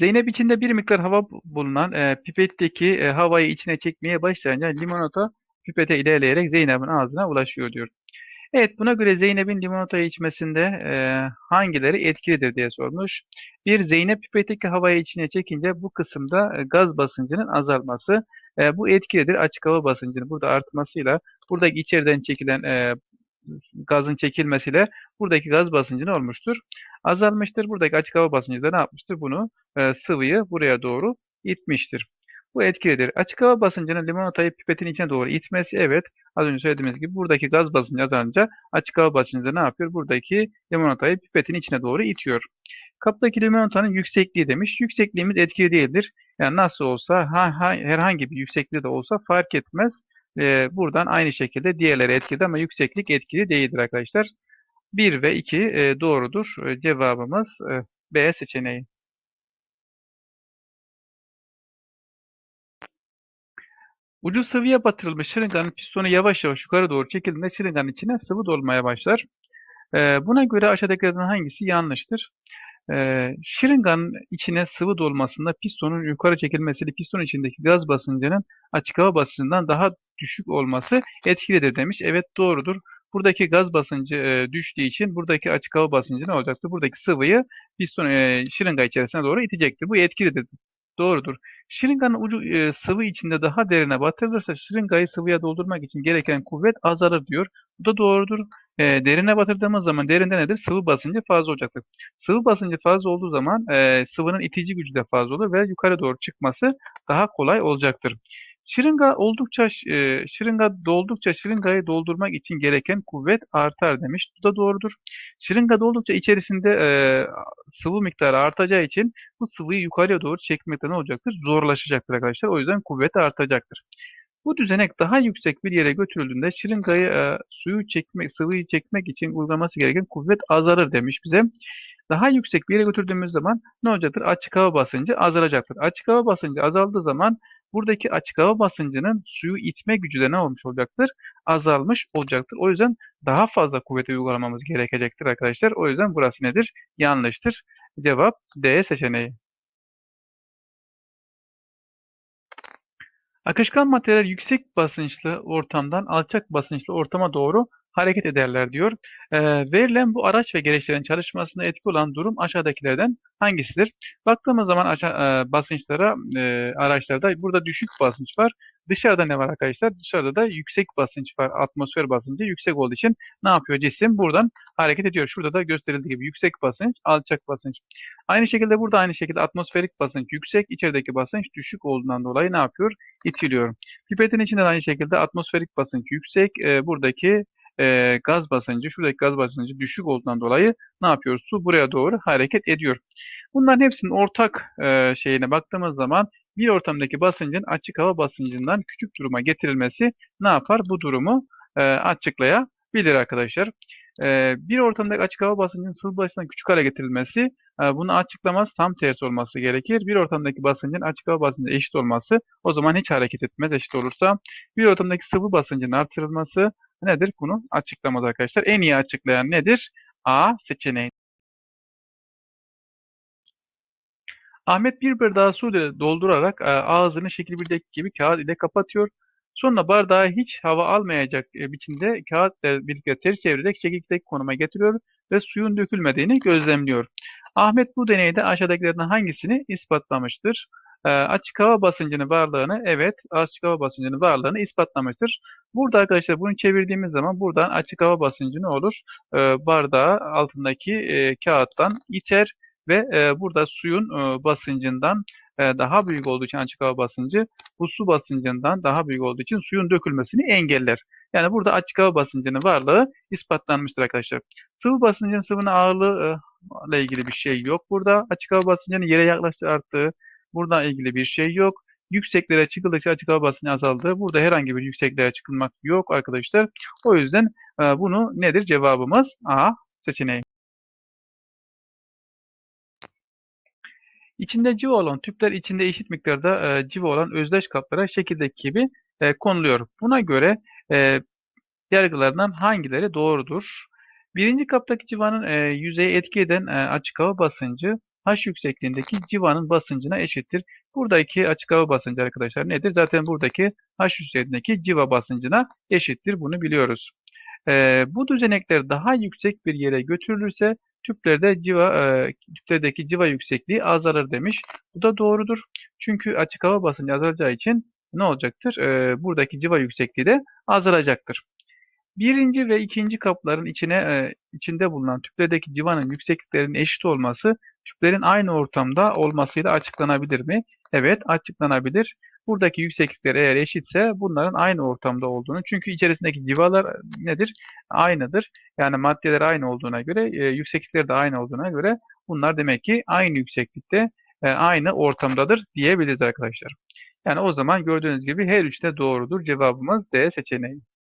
Zeynep içinde bir miktar hava bulunan e, pipetteki e, havayı içine çekmeye başlayınca limonata pipete ilerleyerek Zeynep'in ağzına ulaşıyor diyor. Evet, buna göre Zeynep'in limonatayı içmesinde e, hangileri etkilidir diye sormuş. Bir, Zeynep pipetteki havayı içine çekince bu kısımda e, gaz basıncının azalması. E, bu etkilidir. Açık hava basıncının burada artmasıyla buradaki içeriden çekilen e, gazın çekilmesiyle buradaki gaz basıncı ne olmuştur? Azalmıştır. Buradaki açık hava basıncı da ne yapmıştır? Bunu e, sıvıyı buraya doğru itmiştir. Bu etkilidir. Açık hava basıncının limonatayı pipetin içine doğru itmesi evet. Az önce söylediğimiz gibi buradaki gaz basıncı azalınca açık hava basıncı da ne yapıyor? Buradaki limonatayı pipetin içine doğru itiyor. Kaptaki limonatanın yüksekliği demiş. Yüksekliğimiz etkili değildir. Yani nasıl olsa ha, ha, herhangi bir yüksekliği de olsa fark etmez. Ee, buradan aynı şekilde diğerleri etkili ama yükseklik etkili değildir arkadaşlar. 1 ve 2 e, doğrudur. E, cevabımız e, B seçeneği. Ucu sıvıya batırılmış şırınganın pistonu yavaş yavaş yukarı doğru çekildiğinde şırınganın içine sıvı dolmaya başlar. Buna göre aşağıdakilerden hangisi yanlıştır? Ee, şırınganın içine sıvı dolmasında pistonun yukarı çekilmesiyle piston içindeki gaz basıncının açık hava basıncından daha düşük olması etkilidir demiş. Evet doğrudur. Buradaki gaz basıncı e, düştüğü için buradaki açık hava basıncı ne olacaktır? Buradaki sıvıyı piston e, şırınga içerisine doğru itecektir. Bu etkilidir. Doğrudur. Şırınganın ucu e, sıvı içinde daha derine batırılırsa şırıngayı sıvıya doldurmak için gereken kuvvet azalır diyor. Bu da doğrudur. E, derine batırdığımız zaman derinde nedir? Sıvı basıncı fazla olacaktır. Sıvı basıncı fazla olduğu zaman e, sıvının itici gücü de fazla olur ve yukarı doğru çıkması daha kolay olacaktır. Şırınga oldukça e, şırınga doldukça şırıngayı doldurmak için gereken kuvvet artar demiş. Bu da doğrudur. Şırınga doldukça içerisinde e, sıvı miktarı artacağı için bu sıvıyı yukarıya doğru çekmekte ne olacaktır? Zorlaşacaktır arkadaşlar. O yüzden kuvvet artacaktır. Bu düzenek daha yüksek bir yere götürüldüğünde şırıngayı e, suyu çekmek, sıvıyı çekmek için uygulaması gereken kuvvet azalır demiş bize. Daha yüksek bir yere götürdüğümüz zaman ne olacaktır? Açık hava basıncı azalacaktır. Açık hava basıncı azaldığı zaman buradaki açık hava basıncının suyu itme gücü de ne olmuş olacaktır? Azalmış olacaktır. O yüzden daha fazla kuvvet uygulamamız gerekecektir arkadaşlar. O yüzden burası nedir? Yanlıştır. Cevap D seçeneği. Akışkan materyal yüksek basınçlı ortamdan alçak basınçlı ortama doğru hareket ederler diyor. E, verilen bu araç ve gereçlerin çalışmasında etki olan durum aşağıdakilerden hangisidir? Baktığımız zaman aşağı, e, basınçlara, e, araçlarda burada düşük basınç var. Dışarıda ne var arkadaşlar? Dışarıda da yüksek basınç var. Atmosfer basıncı yüksek olduğu için ne yapıyor cisim? Buradan hareket ediyor. Şurada da gösterildiği gibi yüksek basınç, alçak basınç. Aynı şekilde burada aynı şekilde atmosferik basınç yüksek, içerideki basınç düşük olduğundan dolayı ne yapıyor? İtiliyor. Pipetin içinde de aynı şekilde atmosferik basınç yüksek, e, buradaki e, gaz basıncı, şuradaki gaz basıncı düşük olduğundan dolayı ne yapıyor? Su buraya doğru hareket ediyor. Bunların hepsinin ortak e, şeyine baktığımız zaman bir ortamdaki basıncın açık hava basıncından küçük duruma getirilmesi ne yapar? Bu durumu e, açıklayabilir arkadaşlar. E, bir ortamdaki açık hava basıncının sıvı basıncından küçük hale getirilmesi e, bunu açıklamaz tam tersi olması gerekir. Bir ortamdaki basıncın açık hava basıncı eşit olması o zaman hiç hareket etmez eşit olursa. Bir ortamdaki sıvı basıncın artırılması nedir? Bunu açıklamaz arkadaşlar. En iyi açıklayan nedir? A seçeneği. Ahmet bir bardağı su doldurarak e, ağzını şekil birdeki gibi kağıt ile kapatıyor. Sonra bardağı hiç hava almayacak e, biçimde kağıtla birlikte ters çevirerek şekildeki konuma getiriyor ve suyun dökülmediğini gözlemliyor. Ahmet bu deneyde aşağıdakilerden hangisini ispatlamıştır? E, açık hava basıncının varlığını, evet açık hava basıncının varlığını ispatlamıştır. Burada arkadaşlar bunu çevirdiğimiz zaman buradan açık hava basıncı ne olur? E, bardağı altındaki e, kağıttan iter ve e, burada suyun e, basıncından e, daha büyük olduğu için açık hava basıncı bu su basıncından daha büyük olduğu için suyun dökülmesini engeller. Yani burada açık hava basıncının varlığı ispatlanmıştır arkadaşlar. Sıvı basıncın sıvının ağırlığı ile ilgili bir şey yok burada. Açık hava basıncının yere yaklaştığı arttığı buradan ilgili bir şey yok. Yükseklere çıkıldıkça açık hava basıncı azaldı. Burada herhangi bir yükseklere çıkılmak yok arkadaşlar. O yüzden bunu nedir cevabımız? A seçeneği. İçinde civa olan tüpler içinde eşit miktarda e, civa olan özdeş kaplara şekildeki gibi e, konuluyor. Buna göre e, yargılarından hangileri doğrudur? Birinci kaptaki civanın e, yüzeye etki eden e, açık hava basıncı H yüksekliğindeki civanın basıncına eşittir. Buradaki açık hava basıncı arkadaşlar nedir? Zaten buradaki H yüksekliğindeki civa basıncına eşittir. Bunu biliyoruz. Ee, bu düzenekler daha yüksek bir yere götürülürse tüplerde civa, e, tüplerdeki civa yüksekliği azalır demiş. Bu da doğrudur. Çünkü açık hava basıncı azalacağı için ne olacaktır? Ee, buradaki civa yüksekliği de azalacaktır. Birinci ve ikinci kapların içine e, içinde bulunan tüplerdeki civanın yüksekliklerinin eşit olması tüplerin aynı ortamda olmasıyla açıklanabilir mi? Evet, açıklanabilir. Buradaki yükseklikler eğer eşitse bunların aynı ortamda olduğunu. Çünkü içerisindeki civalar e, nedir? Aynıdır. Yani maddeler aynı olduğuna göre, e, yükseklikleri de aynı olduğuna göre bunlar demek ki aynı yükseklikte, e, aynı ortamdadır diyebiliriz arkadaşlar. Yani o zaman gördüğünüz gibi her üçte doğrudur. Cevabımız D seçeneği.